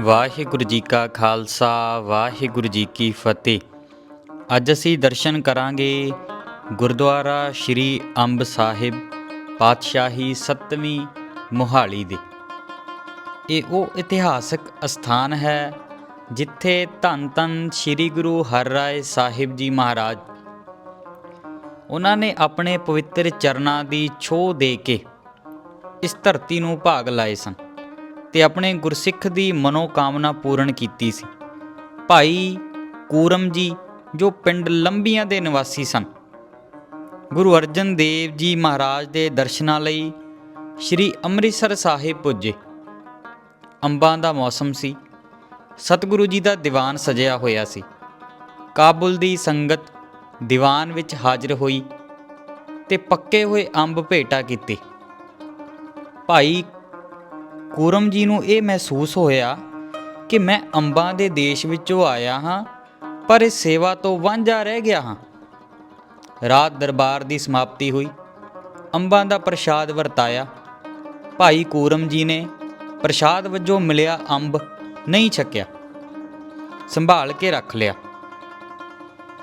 ਵਾਹਿਗੁਰੂ ਜੀ ਕਾ ਖਾਲਸਾ, ਵਾਹਿਗੁਰੂ ਜੀ ਕੀ ਫਤਿਹ। ਅੱਜ ਅਸੀਂ ਦਰਸ਼ਨ ਕਰਾਂਗੇ ਗੁਰਦੁਆਰਾ ਸ਼੍ਰੀ ਅੰਬ ਸਾਹਿਬ ਪਾਤਸ਼ਾਹੀ 7ਵੀਂ ਮੋਹਾਲੀ ਦੇ। ਇਹ ਉਹ ਇਤਿਹਾਸਕ ਅਸਥਾਨ ਹੈ ਜਿੱਥੇ ਧੰਨ ਧੰਨ ਸ਼੍ਰੀ ਗੁਰੂ ਹਰਿਰਾਏ ਸਾਹਿਬ ਜੀ ਮਹਾਰਾਜ, ਉਹਨਾਂ ਨੇ ਆਪਣੇ ਪਵਿੱਤਰ ਚਰਨਾਂ ਦੀ ਛੋਹ ਦੇ ਕੇ ਇਸ ਧਰਤੀ ਨੂੰ ਭਾਗ ਲਾਏ ਸਨ ਤੇ ਆਪਣੇ ਗੁਰਸਿੱਖ ਦੀ ਮਨੋਕਾਮਨਾ ਪੂਰਨ ਕੀਤੀ ਸੀ। ਭਾਈ ਕੂਰਮ ਜੀ, ਜੋ ਪਿੰਡ ਲੰਬੀਆਂ ਦੇ ਨਿਵਾਸੀ ਸਨ, ਗੁਰੂ ਅਰਜਨ ਦੇਵ ਜੀ ਮਹਾਰਾਜ ਦੇ ਦਰਸ਼ਨਾਂ ਲਈ ਸ੍ਰੀ ਅੰਮ੍ਰਿਤਸਰ ਸਾਹਿਬ ਪੁੱਜੇ। ਅੰਬਾਂ ਦਾ ਮੌਸਮ ਸੀ, ਸਤਿਗੁਰੂ ਜੀ ਦਾ ਦੀਵਾਨ ਸਜਿਆ ਹੋਇਆ ਸੀ। ਕਾਬੁਲ ਦੀ ਸੰਗਤ ਦੀਵਾਨ ਵਿੱਚ ਹਾਜ਼ਰ ਹੋਈ ਤੇ ਪੱਕੇ ਹੋਏ ਅੰਬ ਭੇਟਾ ਕੀਤੇ। ਭਾਈ ਕੂਰਮ ਜੀ ਨੂੰ ਇਹ ਮਹਿਸੂਸ ਹੋਇਆ ਕਿ ਮੈਂ ਅੰਬਾਂ ਦੇ ਦੇਸ਼ ਵਿੱਚੋਂ ਆਇਆ ਹਾਂ, ਪਰ ਇਸ ਸੇਵਾ ਤੋਂ ਵਾਂਝਾ ਰਹਿ ਗਿਆ ਹਾਂ। ਰਾਤ ਦਰਬਾਰ ਦੀ ਸਮਾਪਤੀ ਹੋਈ। ਅੰਬਾਂ ਦਾ ਪ੍ਰਸ਼ਾਦ ਵਰਤਾਇਆ। ਭਾਈ ਕੂਰਮ ਜੀ ਨੇ ਪ੍ਰਸ਼ਾਦ ਵਜੋਂ ਮਿਲਿਆ ਅੰਬ ਨਹੀਂ ਛਕਿਆ। ਸੰਭਾਲ ਕੇ ਰੱਖ ਲਿਆ।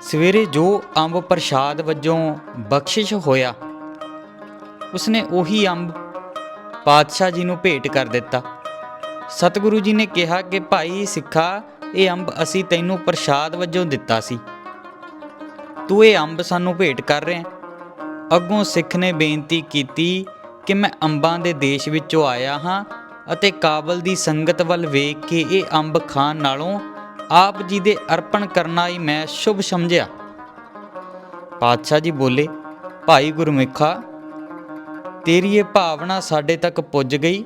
ਸਵੇਰੇ ਜੋ ਅੰਬ ਪ੍ਰਸ਼ਾਦ ਵਜੋਂ ਬਖਸ਼ਿਸ਼ ਹੋਇਆ, ਉਸਨੇ ਉਹੀ ਅੰਬ ਪਾਤਸ਼ਾਹ ਜੀ ਨੂੰ ਭੇਟ ਕਰ ਦਿੱਤਾ। ਸਤਿਗੁਰੂ ਜੀ ਨੇ ਕਿਹਾ ਕਿ, ਭਾਈ ਸਿੱਖਾ, ਇਹ ਅੰਬ ਅਸੀਂ ਤੈਨੂੰ ਪ੍ਰਸ਼ਾਦ ਵਜੋਂ ਦਿੱਤਾ ਸੀ। ਤੂੰ ਇਹ ਅੰਬ ਸਾਨੂੰ ਭੇਟ ਕਰ ਰਿਹਾ ਅੱਗੋਂ ਸਿੱਖ ਨੇ ਬੇਨਤੀ ਕੀਤੀ ਕਿ ਮੈਂ ਅੰਬਾਂ ਦੇ ਦੇਸ਼ ਵਿੱਚੋਂ ਆਇਆ ਹਾਂ ਅਤੇ ਕਾਬਲ ਦੀ ਸੰਗਤ ਵੱਲ ਵੇਖ ਕੇ ਇਹ ਅੰਬ ਖਾਣ ਨਾਲੋਂ ਆਪ ਜੀ ਦੇ ਅਰਪਣ ਕਰਨਾ ਹੀ ਮੈਂ ਸ਼ੁਭ ਸਮਝਿਆ। ਪਾਤਸ਼ਾਹ ਜੀ ਬੋਲੇ, ਭਾਈ ਗੁਰਮੁਖਾ ਤੇਰੀ ਇਹ ਭਾਵਨਾ ਸਾਡੇ ਤੱਕ ਪੁੱਜ ਗਈ।